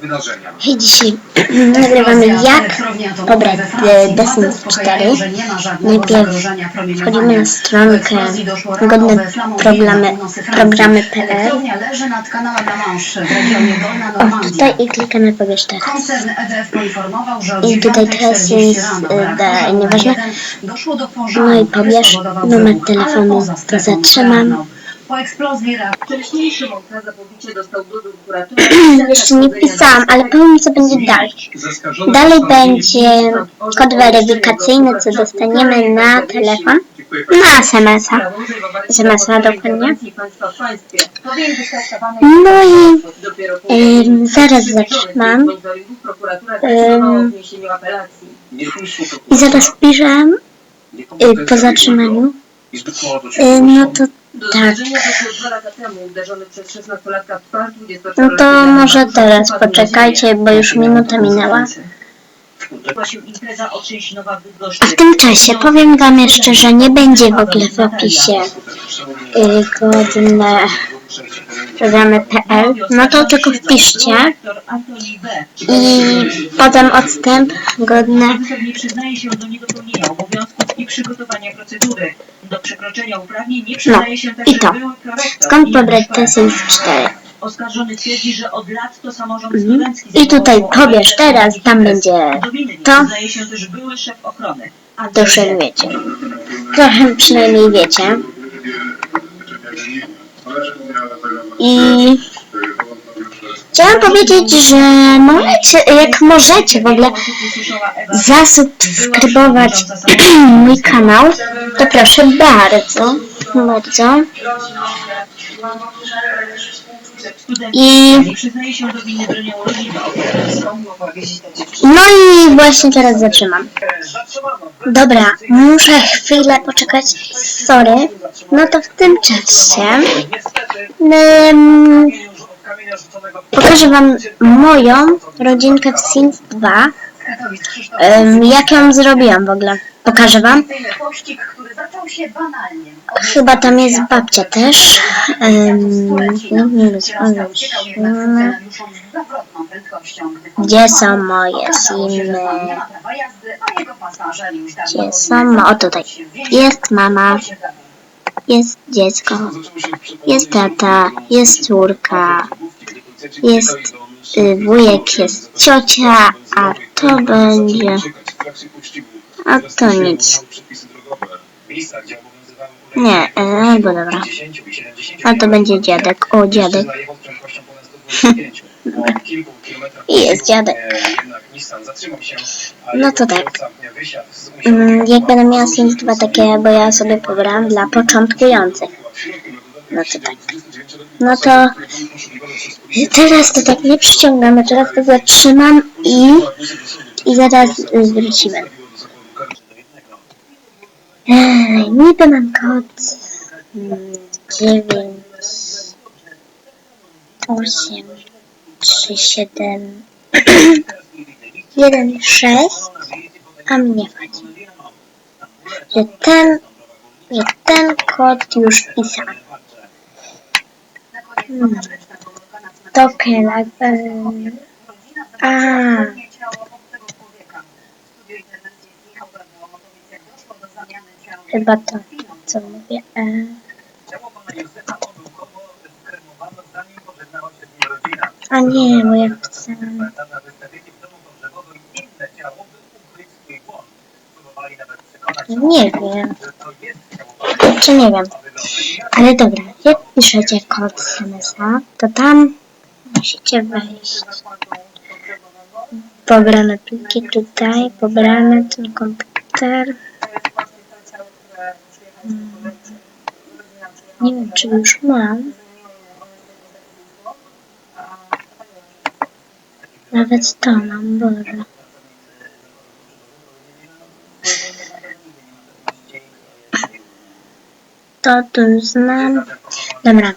Wydarzenia. Hej, dzisiaj nagrywamy jak pobrać Sims 4. Najpierw wchodzimy na stronkę godne programy, programy.pl o, tutaj i klikamy pobierz teraz. I tutaj 9:40 teraz jest, e, nieważne. No i pobierz numer telefonu, to zatrzymam. Po eksplozji reaktor Wcześniejszy montaż pobicie dostał do prokuratura. Jeszcze nie wpisałam, ale powiem co będzie dalej. Dalej będzie kod weryfikacyjny, co dostaniemy na telefon, na SMS-a. SMS-a dokładnie. No i Ym, zaraz zaczynam. Ym, I zaraz piszę y, po zatrzymaniu. I zbyt mało do doszło. tak. dwa lata temu uderzony przez 16-latka w twarz 24 No to może teraz poczekajcie, bo już minuta minęła. A w tym czasie powiem wam jeszcze, że nie będzie w ogóle w opisie y, godne programy.pl. No to tylko wpiszcie i potem odstęp godne. I przygotowania procedury. Do przekroczenia uprawnień nie przyznaje się także No, i to. były prorektor Skąd i pobrać szkoła te Sims 4? Oskarżony twierdzi, że od lat to samorząd Mhm. studencki I tutaj zawołał pobierz o teraz, tam będzie to. przyznaje się też były szef ochrony. To Andrzej już wiecie. Trochę przynajmniej wiecie. I chciałam powiedzieć, że możecie, jak możecie w ogóle zasubskrybować mój kanał, to proszę bardzo, bardzo. I no i właśnie teraz zatrzymam. Dobra, muszę chwilę poczekać. Sorry. No to w tym czasie em, pokażę wam moją rodzinkę w Sims 2. Em, jak ją zrobiłam w ogóle? Pokażę wam. Chyba tam jest babcia też. Um, Gdzie są moje simy? Gdzie są? O tutaj. Jest mama, jest dziecko, jest tata, jest córka, jest y, wujek, jest ciocia, a to będzie... A to nic. Nie, e, bo dobra. A to będzie dziadek. O, dziadek. I jest dziadek. No to tak. Mm, Jak będę miała Sims 2 takie, bo ja sobie pobrałam dla początkujących. No to tak. No to teraz to tak nie przyciągamy, teraz to zatrzymam i, i zaraz y, wrócimy. Ej, niby mam kod mm, 9 8 3 7 1 6 a mnie chodzi, że ten że ten kod już pisałem. Hmm. Token, jakby... A, chyba to, co mówię. E, a nie, bo ja. Nie wiem. Czy nie wiem. Ale dobra, jak piszecie kod SMS-a, to tam musicie wejść. Pobrane pliki tutaj, pobrane ten komputer. Hmm. Nie wiem, czy już mam. Nawet to mam, Boże. To tu znam. Dobra.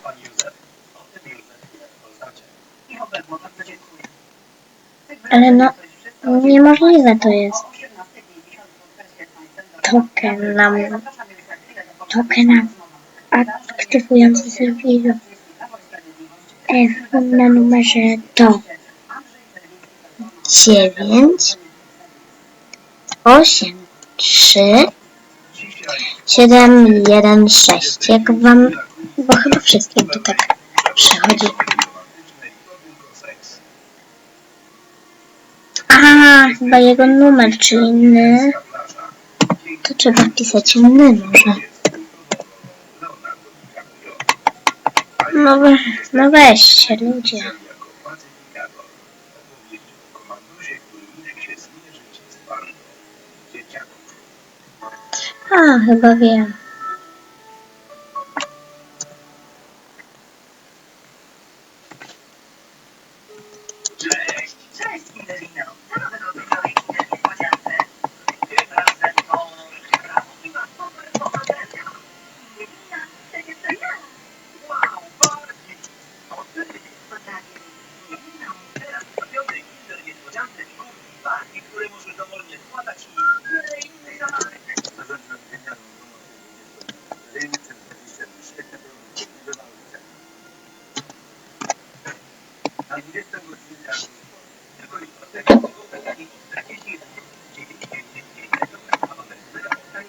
Ale no, niemożliwe to jest. Token nam, token aktywujący serwis F na numerze to. dziewięć, osiem, trzy, siedem, jeden, sześć. Jak wam, bo chyba wszystkim to tak przechodzi. A, chyba jego numer czy inny. To trzeba wpisać inny może. No, we, no weźcie ludzie. A,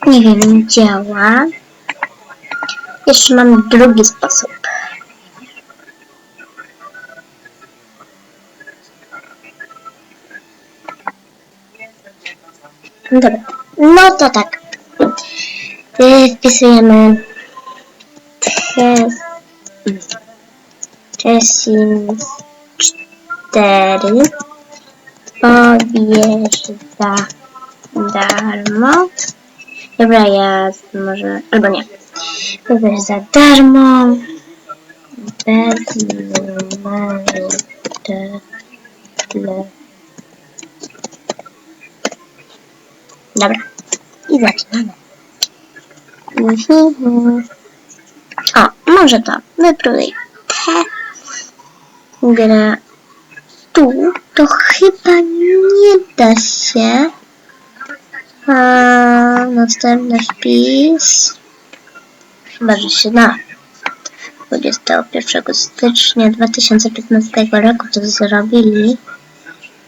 Nie wiem, działa. Jeszcze mam drugi sposób. Dobra, no to tak. Y, Wpisujemy Tesims 4 Pobierz za darmo Dobra, ja może, albo nie. Pobierz za darmo bez. Dobra. I zaczynamy. O, może to. Wypróbuj tę grę. Tu to chyba nie da się. A, następny wpis. Chyba, że się da. 21 stycznia 2015 roku to zrobili.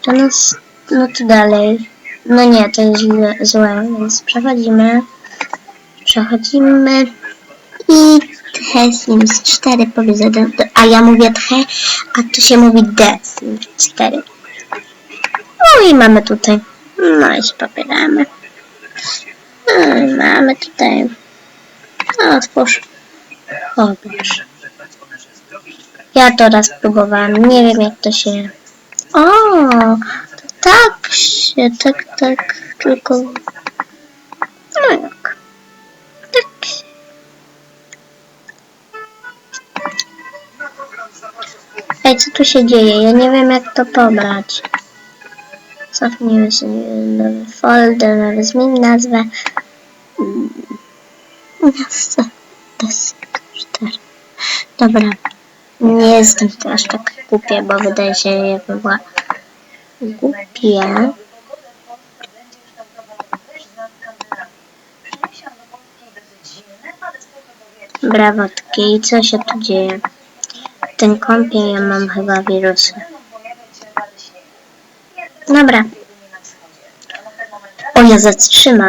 To nas, no to dalej. No nie, to jest źle, złe, więc przechodzimy. Przechodzimy i The Sims 4 powie za D- a ja mówię The, a tu się mówi The Sims 4. No i mamy tutaj, no i się popieramy. Mamy tutaj, no otwórz, pobierz. Ja to raz próbowałam, nie wiem jak to się... O, to tak się, tak, tak, tylko... No jak? Tak. Ej, co tu się dzieje? Ja nie wiem jak to pobrać. Cofnijmy się nowy folder, nowy zmień nazwę. Mm, Miasto. Desk 4. Dobra. Nie jestem to aż tak głupia, bo wydaje się, jakby była głupia. Brawotki, co się tu dzieje? Tym kąpie ja mam chyba wirusy. Dobra. O, ja zatrzymam.